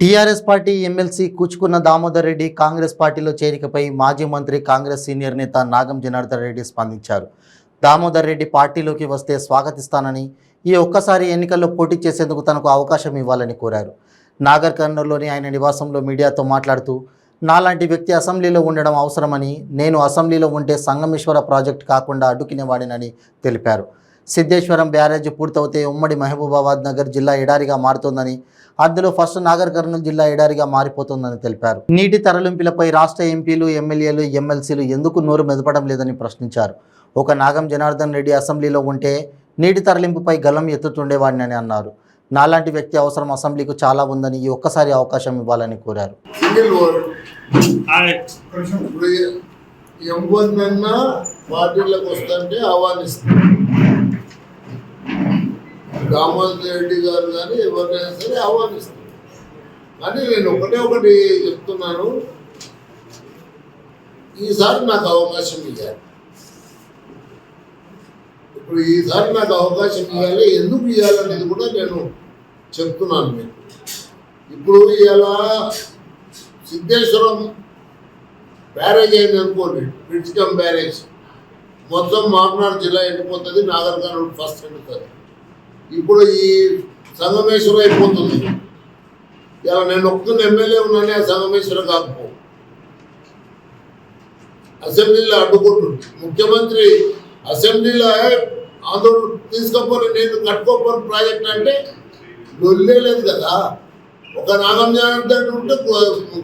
TRS party MLC Kuchukulla Damodar Reddy Congress పార్టీలో చేరికపై మాజీ మంత్రి కాంగ్రెస్ సీనియర్ నేత నాగం జనార్దన్ రెడ్డి స్పందించారు. దామోదర్ రెడ్డి పార్టీలోకి వస్తే స్వాగతిస్తానని ఈ ఒక్కసారి ఎన్నికల్లో పోటీ చేసేందుకు తనకు అవకాశం ఇవ్వాలని కోరారు. నాగర్ కర్నూలులోని ఆయన నివాసంలో మీడియాతో మాట్లాడుతూ నాలాంటి వ్యక్తి అసెంబ్లీలో ఉండడం అవసరమని నేను అసెంబ్లీలో ఉంటే సంగమేశ్వర ప్రాజెక్టు కాకుండా అడ్డుకునేవాడినని తెలిపారు. సిద్ధేశ్వరం బ్యారేజ్ పూర్తవుతే ఉమ్మడి మహబూబాబాద్ నగర్ జిల్లా ఎడారిగా మారుతోందని అందులో ఫస్ట్ నాగర్ కర్నూలు జిల్లా ఎడారిగా మారిపోతుందని తెలిపారు. నీటి తరలింపులపై రాష్ట్ర ఎంపీలు ఎమ్మెల్యేలు ఎమ్మెల్సీలు ఎందుకు నోరు మెదపడం లేదని ప్రశ్నించారు. ఒక నాగం జనార్దన్ రెడ్డి అసెంబ్లీలో ఉంటే నీటి తరలింపుపై గలం ఎత్తుతుండేవాడిని అని అన్నారు. నాలాంటి వ్యక్తి అవసరం అసెంబ్లీకు చాలా ఉందని ఈ ఒక్కసారి అవకాశం ఇవ్వాలని కోరారు. పార్టీలకు వస్తుంటే ఆహ్వానిస్తారు దామోదర్ రెడ్డి గారు కానీ ఎవరినైనా సరే ఆహ్వానిస్తాను కానీ నేను ఒకటే ఒకటి చెప్తున్నాను. ఈసారి నాకు అవకాశం ఇవ్వాలి ఇప్పుడు ఈసారి నాకు అవకాశం ఇవ్వాలి ఎందుకు ఇవ్వాలనేది కూడా నేను చెప్తున్నాను మీకు. ఇప్పుడు ఇలా సిద్ధేశ్వరం బ్యారేజ్ అయింది అనుకోండి బ్రిడ్జ్కమ్ బ్యారేజ్. మొత్తం మామనాడు జిల్లా ఎండిపోతుంది నాగర్ కర్నూలు ఫస్ట్ ఎండుతుంది. ఇప్పుడు ఈ సంగమేశ్వరం అయిపోతుంది. ఇలా నేను ఒక్కరిని ఎమ్మెల్యే ఉన్నానే ఆ సంగమేశ్వరం కాకపో. అసెంబ్లీలో అడ్డుకుంటుంది. ముఖ్యమంత్రి అసెంబ్లీలో ఆందోళన తీసుకోపోని నేను కట్టుకోపోని ప్రాజెక్ట్ అంటే లొల్లే లేదు కదా. ఒక నాగం జాగ్రత్త ఉంటే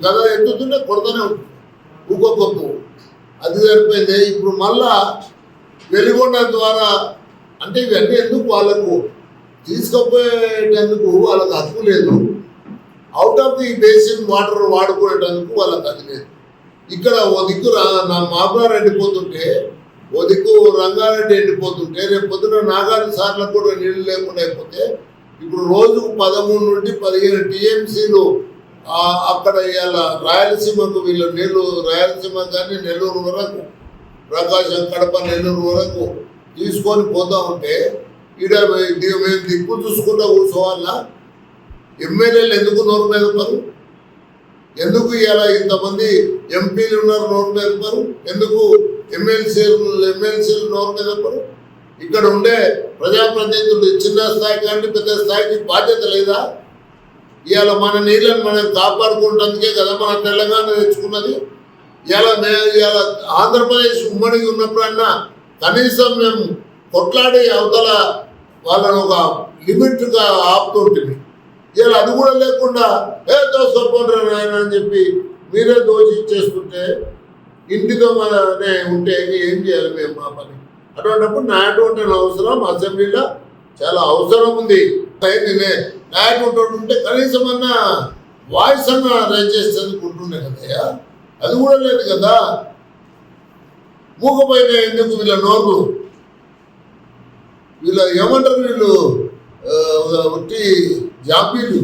గద ఎత్తుతుంటే కొడతానే ఉంటుంది. ఊకొక్కొక్కు అది సరిపోయింది. ఇప్పుడు మళ్ళా వెలుగొండ ద్వారా అంటే ఇవన్నీ ఎందుకు వాళ్ళకు తీసుకుపోయేటందుకు వాళ్ళకి హక్కు లేదు. Out of the basin water వాడుకునేటందుకు వాళ్ళకి అది లేదు. ఇక్కడ ఓ దిక్కు రా- నా మామగారు ఎండిపోతుంటే ఓ దిక్కు రంగారెడ్డి ఎండిపోతుంటే రేపు పొద్దున నాగార్జున సార్లకు కూడా నీళ్ళు లేకుండా అయిపోతే ఇప్పుడు రోజుకు పదమూడు నుండి పదిహేను టీఎంసీలు అక్కడ ఇవాళ రాయలసీమకు వీళ్ళు నీళ్ళు రాయలసీమ కానీ నెల్లూరు వరకు ప్రకాశం కడప నెల్లూరు వరకు తీసుకొని పోతా ఉంటే ఈడ మేము దిక్కు చూసుకుంటా కూర్చోవాల? ఎమ్మెల్యేలు ఎందుకు నోరు మీద ఎందుకు ఇలా ఇంతమంది ఎంపీలు ఉన్నారు నోరు మీద ఎందుకు ఎమ్మెల్సీలు ఎమ్మెల్సీలు నోరు మీద ఇక్కడ ఉండే ప్రజాప్రతినిధులు చిన్న స్థాయి కానీ పెద్ద స్థాయికి బాధ్యత లేదా? ఇవాళ మన నీళ్ళని మనం కాపాడుకుంటందుకే కదా మన తెలంగాణ తెచ్చుకున్నది. ఇవాళ మేము ఇవాళ ఆంధ్రప్రదేశ్ ఉమ్మడిగా ఉన్నప్పుడన్నా కనీసం మేము కొట్లాడి అవతల వాళ్ళని ఒక లిమిట్గా ఆపుతుంటుంది. ఇలా అది కూడా లేకుండా ఏ దోసుకోండి నాయన అని చెప్పి మీరే దోచి ఇచ్చేస్తుంటే ఇంటితో మననే ఉంటే ఏం చేయాలి మేము మా పని? అటువంటిప్పుడు నాటువంటి అవసరం అసెంబ్లీలో చాలా అవసరం ఉంది. నేనే నాయటువంటి ఉంటే కనీసం అన్న వాయిస్ అన్న రైజ్ చేసేందుకు ఉంటుండే కదయ్యా అది కూడా లేదు కదా? మూగపోయిన ఎందుకు వీళ్ళ నోర్లు వీళ్ళు ఏమంటారు వీళ్ళు? ఒకటి జాబీలు